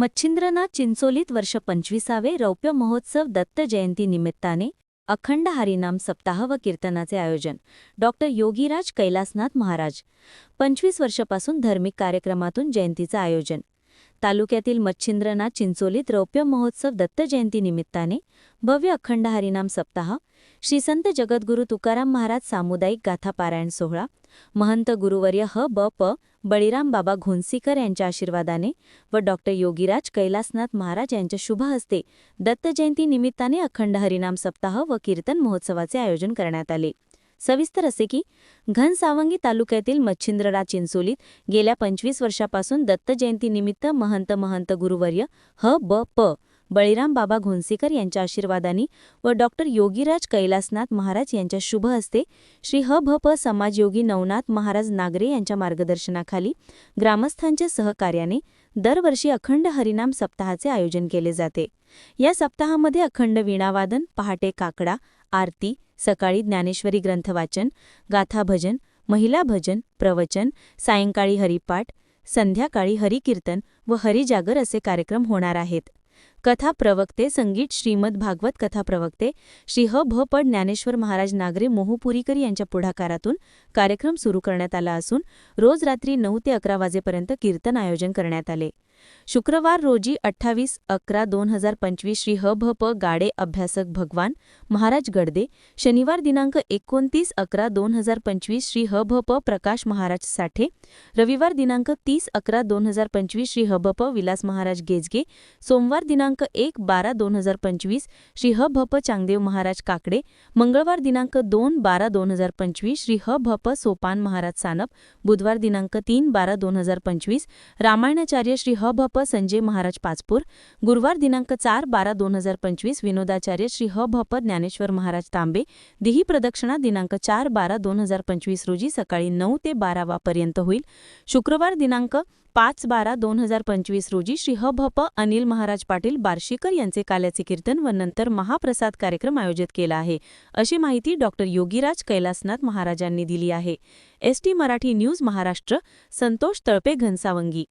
मच्छिंद्रनाथ चिंचोलीत वर्ष पंचवीसावे रौप्य महोत्सव दत्त जयंती निमित्ताने अखंड हरिनाम सप्ताह व कीर्तनाचे आयोजन. डॉक्टर योगीराज कैलासनाथ महाराज. पंचवीस वर्षापासून धार्मिक कार्यक्रमातून जयंतीचं आयोजन. तालुक्यातील मच्छिंद्रनाथ चिंचोलीत रौप्य महोत्सव दत्त जयंती निमित्ताने भव्य अखंड हरिनाम सप्ताह श्री संत जगद्गुरु तुकाराम महाराज सामुदायिक गाथा पारायण सोहळा महंत गुरुवर्य ह ब प बळीराम बाबा घोन्सीकर यांच्या आशीर्वादाने व डॉक्टर योगीराज कैलासनाथ महाराज यांच्या शुभ हस्ते दत्त जयंती निमित्ताने अखंड हरिनाम सप्ताह व कीर्तन महोत्सवाचे आयोजन करण्यात आले. सविस्तर असे की घनसावंगी तालुक्यातील मच्छिंद्रराज चिंचोलीत गेल्या पंचवीस वर्षापासून दत्त जयंतीनिमित्त महंत महंत गुरुवर्य ह ब प बळीराम बाबा घोन्सीकर यांच्या आशीर्वादाने व डॉक्टर योगीराज कैलासनाथ महाराज यांच्या शुभ हस्ते श्री ह भ प समाजयोगी नवनाथ महाराज नागरे यांच्या मार्गदर्शनाखाली ग्रामस्थांच्या सहकार्याने दरवर्षी अखंड हरिनाम सप्ताहाचे आयोजन केले जाते. या सप्ताहामध्ये अखंड वीणावादन पहाटे काकडा आरती सकाळी ज्ञानेश्वरी ग्रंथवाचन गाथा भजन महिला भजन प्रवचन सायंकाळी हरिपाठ संध्याकाळी हरिकीर्तन व हरिजागर असे कार्यक्रम होणार आहेत. कथा प्रवक्ते संगीत श्रीमद भागवत कथा प्रवक्ते श्री ह भ पड ज्ञानेश्वर महाराज नागरे मोहपुरीकर यांच्या पुढाकारातून कार्यक्रम सुरू करण्यात आला असून रोज रात्री नऊ ते अकरा वाजेपर्यंत कीर्तन आयोजन करण्यात आले. शुक्रवार रोजी अठ्ठावीस अकरा दोन हजार पंचवीस श्री ह भ प गाडे अभ्यासक भगवान महाराज गडदे शनिवार दिनांक एकोणतीस अकरा दोन हजार पंचवीस श्री ह भ प प्रकाश महाराज साठे रविवार दिनांक तीस अकरा दोन हजार पंचवीस श्री ह भ प विलास महाराज गेजगे सोमवार दिनांक दिनांक एक बारा दोन हजार पंचवीस श्री ह भप चांगदेव महाराज काकडे मंगळवार दिनांक दोन बारा दोन हजार पंचवीस श्री ह भप सोपान महाराज सानप बुधवार दिनांक तीन बारा दोन हजार पंचवीस रामायणाचार्य श्री ह भप संजय महाराज पाचपूर गुरुवार दिनांक चार बारा दोन हजार पंचवीस विनोदाचार्य श्री ह भप ज्ञानेश्वर महाराज तांबे दिही प्रदक्षिणा दिनांक चार बारा दोन हजार पंचवीस रोजी सकाळी नऊ ते बारा वापर्यंत होईल. शुक्रवार दिनांक पाच बारा दोन हजार पंचवीस रोजी श्री ह भप अनिल महाराज पाटील बार्शीकर यांचे काल्याचे कीर्तन व नंतर महाप्रसाद कार्यक्रम आयोजित केला आहे अशी माहिती डॉक्टर योगीराज कैलासनाथ महाराजांनी दिली आहे. ST Marathi news Maharashtra Santosh Talpe Ghansawangi.